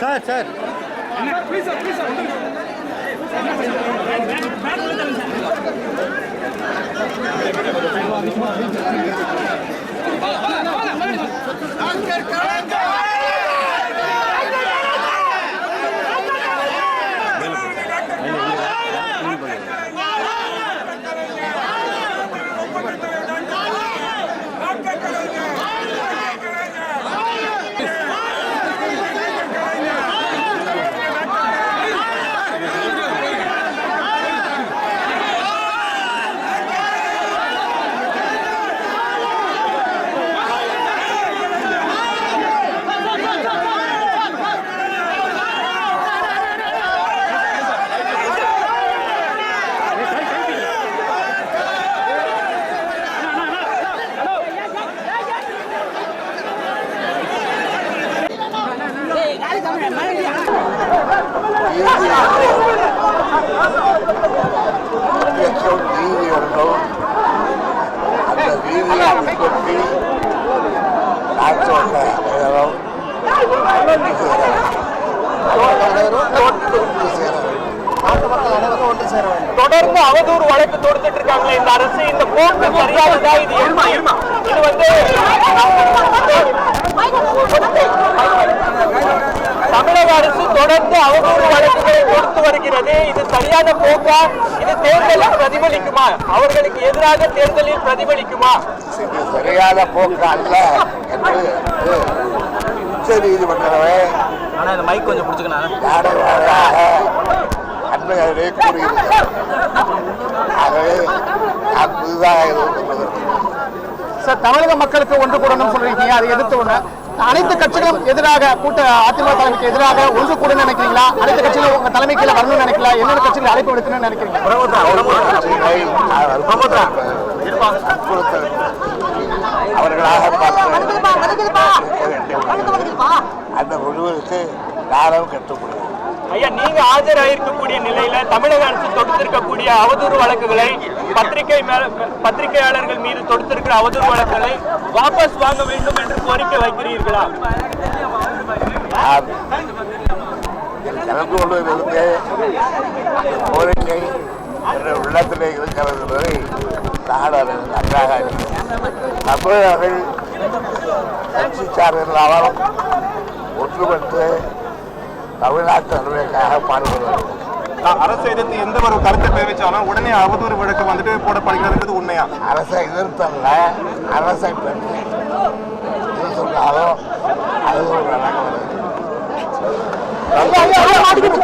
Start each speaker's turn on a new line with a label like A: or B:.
A: Sir sir.
B: அத்தியட்சம் வரணும் அந்த வீதியை பின்பற்றி நாட்டோட நேரம்
C: தொடர்ந்து அவதூறு வழக்கு தொடுத்துட்டு இருக்காங்களே இந்த அரசு இந்த போக்கு சரியானதா இது இருமா இது வந்து தமிழக அரசு தொடர்ந்து அவதூறு வழக்குகளை வருகிறது இது சரியான போக்கா? இது தேர்தலில் பிரதிபலிக்குமா? அவர்களுக்கு எதிராக தேர்தலில் பிரதிபலிக்குமா?
B: இது சரியான போக்கு அல்ல என்று உச்ச நீதிமன்றமே.
A: ஆனால் இந்த மைக் கொஞ்சம்
B: வாரியாக அண்மையிலே கூறியிருக்கிறது ஆகவே சொல்வதற்கு
D: சார் தமிழக மக்களுக்கு ஒன்று கூடணும் சொல்றீங்க. அதை எதிர்த்து ஒண்ணு. அனைத்து கட்சிகளும் எதிராக கூட்ட அதிமுக தலைமைக்கு எதிராக ஒன்று கூட நினைக்கிறீங்களா? அனைத்து கட்சிகளும் உங்க தலைமை கீழே வரணும்னு நினைக்கல என்னென்ன கட்சிகள் அழைப்பு விடுக்கணும்னு நினைக்கிறீங்க?
B: அவர்களாக. அந்த
C: ஐயா நீங்க ஆஜராயிருக்கக்கூடிய நிலையில தமிழக அரசு தொடுத்திருக்கக்கூடிய அவதூறு வழக்குகளை பத்திரிகை மேல பத்திரிகையாளர்கள் மீது தொடுத்திருக்கிற அவதூறு வழக்குகளை வாபஸ்
B: கொள்வதிலிருந்து கோரிக்கை என்ற உள்ளத்திலே இருக்கிறது என்பதை அதை நன்றாக. தமிழர்கள் கட்சி சார்பில்லாமல் ஒன்றுபட்டு தமிழ்நாட்டு நன்மைக்காக பாடுபடுவார்கள்
E: அரசு எதிர்த்து எந்த ஒரு கருத்தை தெரிவிச்சாலும் உடனே அவதூறு வழக்கு வந்துட்டு போடப்படுகிறதுன்றது உண்மையா?
B: அரசை எதிர்த்தல்ல அரசை பற்றி எது சொன்னாலும் அது ஒரு
D: மாட்டிக்கிட்டு